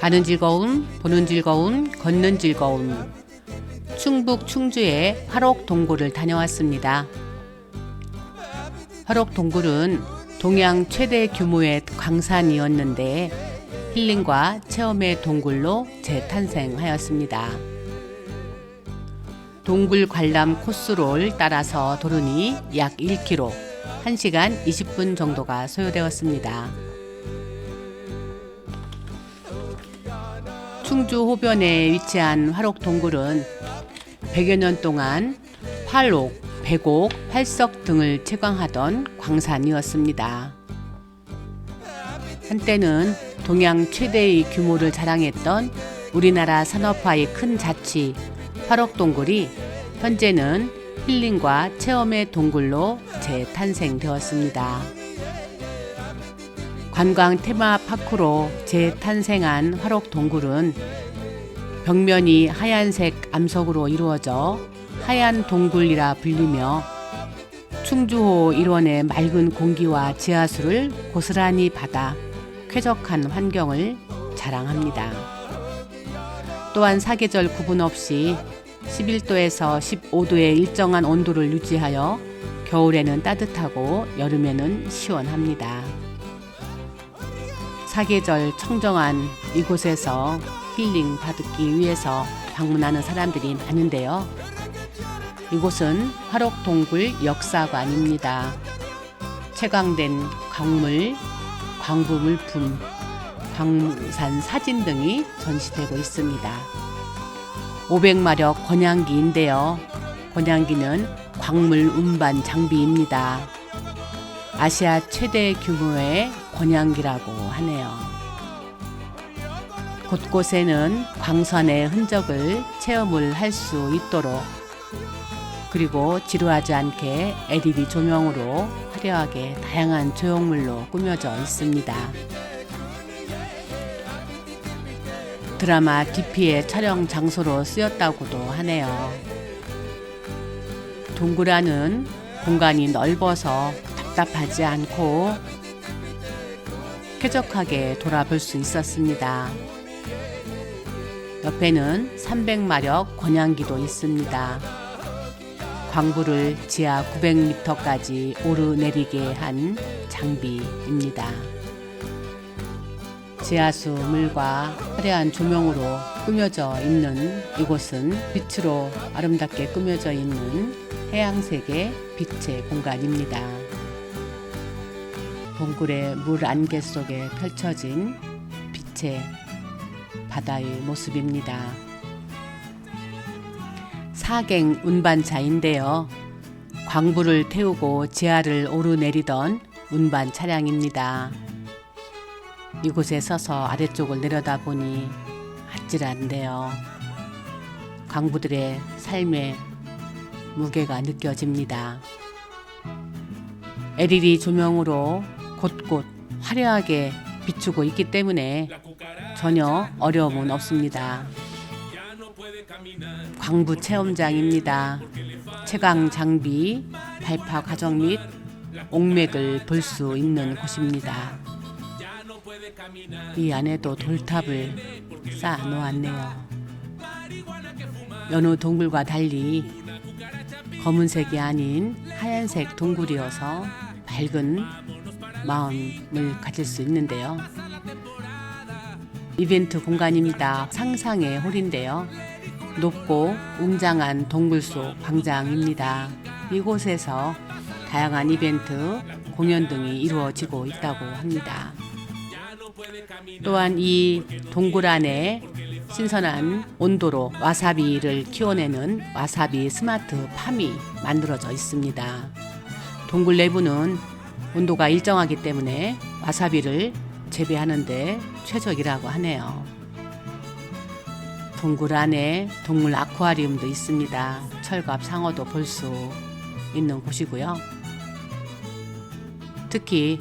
가는 즐거움, 보는 즐거움, 걷는 즐거움. 충북 충주의 화록 동굴을 다녀왔습니다. 화록 동굴은 동양 최대 규모의 광산이었는데 힐링과 체험의 동굴로 재탄생하였습니다. 동굴 관람 코스로를 따라서 도르니 약 1km, 1시간 20분 정도가 소요되었습니다. 충주 호변에 위치한 화록 동굴은 100여 년 동안 활옥, 백옥, 활석 등을 채광하던 광산이었습니다. 한때는 동양 최대의 규모를 자랑했던 우리나라 산업화의 큰 자치 화록동굴이 현재는 힐링과 체험의 동굴로 재탄생되었습니다. 관광 테마파크로 재탄생한 화록동굴은 벽면이 하얀색 암석으로 이루어져 하얀 동굴이라 불리며 충주호 일원의 맑은 공기와 지하수를 고스란히 받아 쾌적한 환경을 자랑합니다. 또한 사계절 구분 없이 11도에서 15도의 일정한 온도를 유지하여 겨울에는 따뜻하고 여름에는 시원합니다. 사계절 청정한 이곳에서 힐링 받기 위해서 방문하는 사람들이 많은데요. 이곳은 화록동굴 역사관입니다. 채광된 광물, 광부 물품, 광산 사진 등이 전시되고 있습니다. 500마력 권양기인데요. 권양기는 광물 운반 장비입니다. 아시아 최대 규모의 권양기라고 하네요. 곳곳에는 광선의 흔적을 체험을 할 수 있도록 그리고 지루하지 않게 LED 조명으로 화려하게 다양한 조형물로 꾸며져 있습니다. 드라마 DP의 촬영 장소로 쓰였다고도 하네요. 동굴안은 공간이 넓어서 답답하지 않고 쾌적하게 돌아볼 수 있었습니다. 옆에는 300마력 권양기도 있습니다. 광부를 지하 900m까지 오르내리게 한 장비입니다. 지하수 물과 화려한 조명으로 꾸며져 있는 이곳은 빛으로 아름답게 꾸며져 있는 해양색의 빛의 공간입니다. 동굴의 물 안개 속에 펼쳐진 빛의 바다의 모습입니다. 사갱 운반차인데요. 광부를 태우고 지하를 오르내리던 운반 차량입니다. 이곳에 서서 아래쪽을 내려다보니 아찔한데요. 광부들의 삶의 무게가 느껴집니다. LED 조명으로 곳곳 화려하게 비추고 있기 때문에 전혀 어려움은 없습니다. 광부 체험장입니다. 채광 장비, 발파 과정 및 옥맥을 볼 수 있는 곳입니다. 이 안에도 돌탑을 쌓아 놓았네요. 여느 동굴과 달리 검은색이 아닌 하얀색 동굴이어서 밝은 마음을 가질 수 있는데요. 이벤트 공간입니다. 상상의 홀인데요. 높고 웅장한 동굴 속 광장입니다. 이곳에서 다양한 이벤트, 공연 등이 이루어지고 있다고 합니다. 또한 이 동굴 안에 신선한 온도로 와사비를 키워내는 와사비 스마트 팜이 만들어져 있습니다. 동굴 내부는 온도가 일정하기 때문에 와사비를 재배하는데 최적이라고 하네요. 동굴 안에 동물 아쿠아리움도 있습니다. 철갑 상어도 볼 수 있는 곳이고요. 특히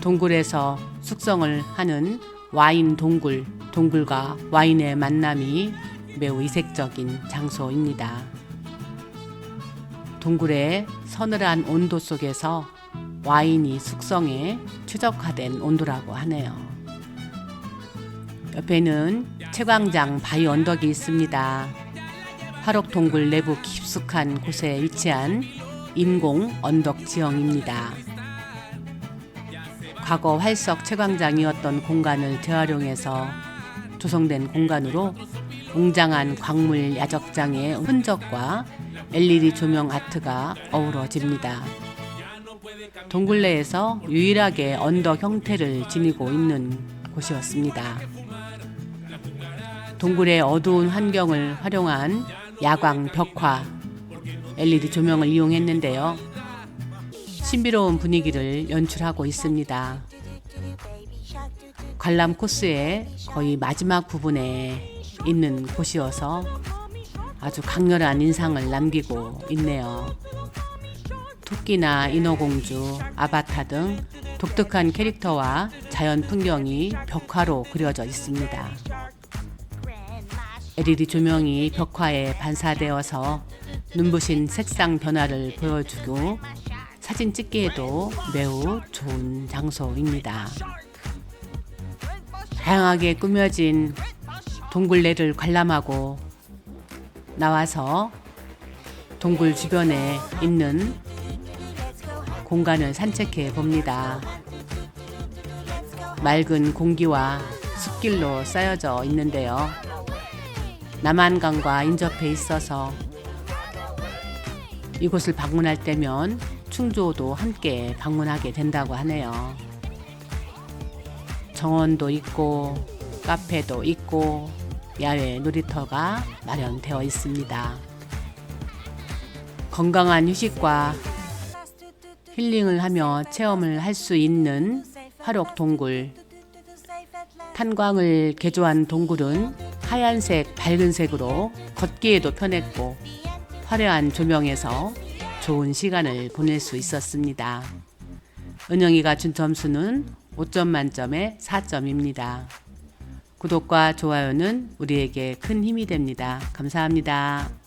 동굴에서 숙성을 하는 와인 동굴, 동굴과 와인의 만남이 매우 이색적인 장소입니다. 동굴의 서늘한 온도 속에서 와인이 숙성에 최적화된 온도라고 하네요. 옆에는 채광장 바위 언덕이 있습니다. 화록 동굴 내부 깊숙한 곳에 위치한 인공 언덕 지형입니다. 과거 활석 채광장이었던 공간을 재활용해서 조성된 공간으로 웅장한 광물 야적장의 흔적과 LED 조명 아트가 어우러집니다. 동굴 내에서 유일하게 언덕 형태를 지니고 있는 곳이었습니다. 동굴의 어두운 환경을 활용한 야광 벽화 LED 조명을 이용했는데요. 신비로운 분위기를 연출하고 있습니다. 관람 코스의 거의 마지막 부분에 있는 곳이어서 아주 강렬한 인상을 남기고 있네요. 토끼나 인어공주, 아바타 등 독특한 캐릭터와 자연 풍경이 벽화로 그려져 있습니다. LED 조명이 벽화에 반사되어서 눈부신 색상 변화를 보여주고 사진 찍기에도 매우 좋은 장소입니다. 다양하게 꾸며진 동굴내를 관람하고 나와서 동굴 주변에 있는 공간을 산책해 봅니다. 맑은 공기와 숲길로 쌓여져 있는데요. 남한강과 인접해 있어서 이곳을 방문할 때면 충주도 함께 방문하게 된다고 하네요. 정원도 있고 카페도 있고 야외 놀이터가 마련되어 있습니다. 건강한 휴식과 힐링을 하며 체험을 할 수 있는 화록 동굴. 탄광을 개조한 동굴은 하얀색, 밝은 색으로 걷기에도 편했고 화려한 조명에서 좋은 시간을 보낼 수 있었습니다. 은영이가 준 점수는 5점 만점에 4점입니다. 구독과 좋아요는 우리에게 큰 힘이 됩니다. 감사합니다.